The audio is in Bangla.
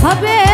হবে